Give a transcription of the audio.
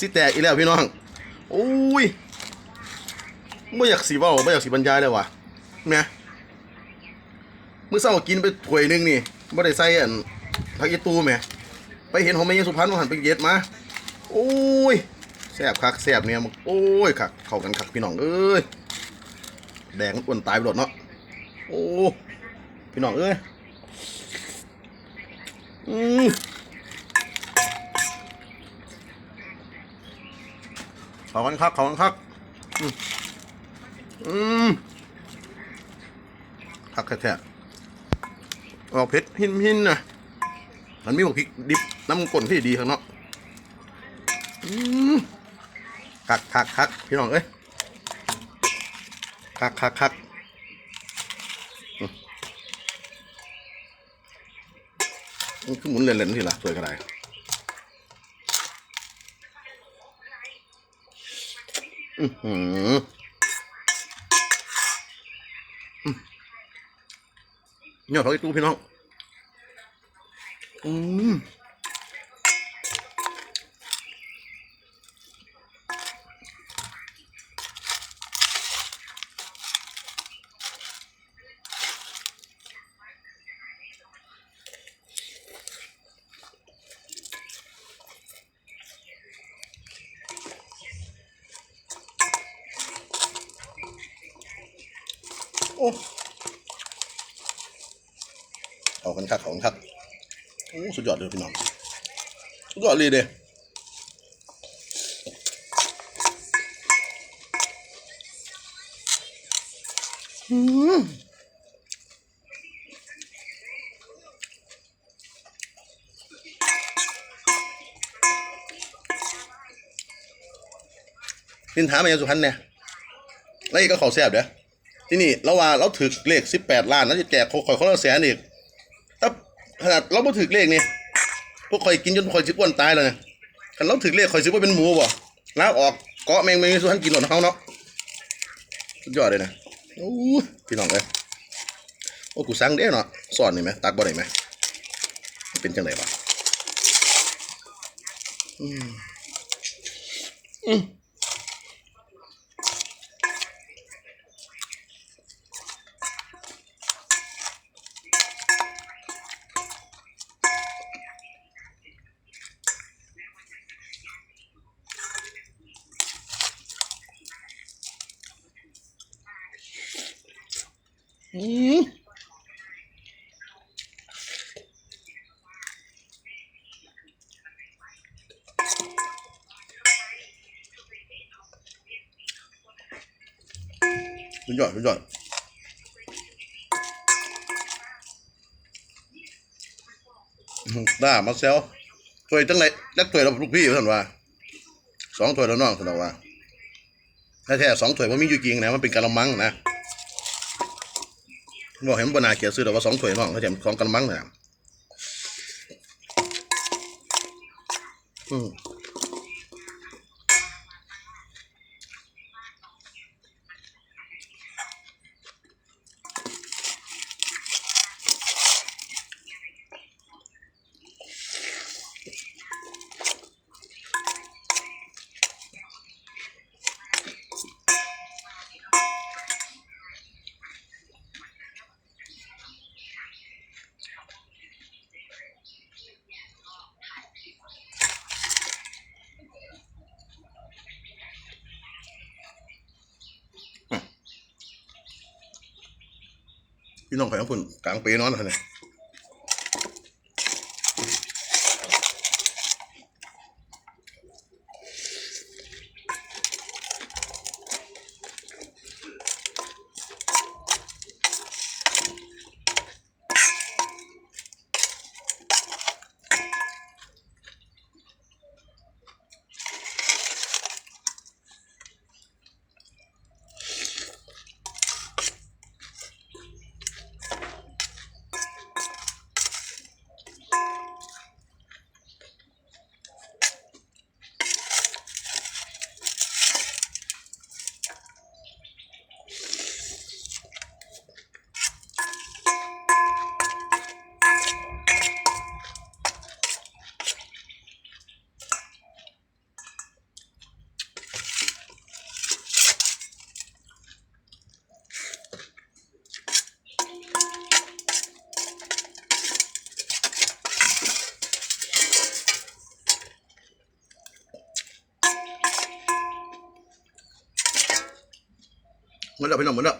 สิแตกอีกแล้วพี่น้องโอ้ยไม่อยากสีเบาไม่อยากสีบรรยายเลยว่ะเนี่ยมื้อเช้ากินไปถ้วยหนึงนี่ไม่ได้ใส่อันผักอีตูแม่ไปเห็นของแม่ยังสุพรรณว่าหันไปเย็ดมาโอ้ยแซ่บคักแซ่บเนี่ยโอ้ยคักเข้ากันคักพี่น้องเอ้ยแดงอ้วนตายไปหมดเนาะโอ้พี่น้องเอ้ยอืม เข้ากันคักเข้ากันคักอืมอืมคักแท้ๆออกเผ็ดหินหินนะมันมีหมกพริกดิบน้ำก่นที่ดีข้างนอืมคักคักคักพี่น้องเอ้ยคักคักคักมันคือหมุนเล่นๆทีละสวยก็ได้ อือหือเนี่ยเขาไอ้ตู้พี่น้อง อืม โอ้เอากันครับเอากันครับโอ้สุดยอดเลยพี่น้องสุดยอดเลยเด้อืมนินถามมายังสุพรรณเนี่ยแล้วอีกก็เขาแซ่บเด้อ ที่นี่เราว่าเราถึกเลขสิบแปดล้านแล้วจะแจกเขาคอยเขาละแสนอีกแต่ขนาดเราบ่ถึกเลขนี่พวกคอยกินจนคอยสิบอ้วนตายเลยคันเราถึกเลขคอยสิบว่าเป็นหมูบ่ล้างออกเกาะแมงแมงมีส่วนกินหล่นเขาเนาะสุดยอดเลยนะโอ้พี่น้องเอ้ยโอ้กูสั่งเด้เนาะสอนนี่ไหมตักบ่ได้ไหมเป็นจังไดวะอืมอืม อืมสุดยอดสุดยอดอื้อหือได้มาเซลถ้วยตั้งไหนจักถ้วยเราลูกพี่ท่านว่าสองถ้วยแล้วน้องท่านว่าแท้ๆสองถ้วยมันมีอยู่จริงนะมันเป็นกะละมังนะ บอกเห็นบนาเกียรซื้อแต่ว่าสองถ้วยน้องเขาจะสองกันมั้งนะอืม พี่น้องข่อยของคุณกลางปีนอนเหรอเนี่ย Malam, 度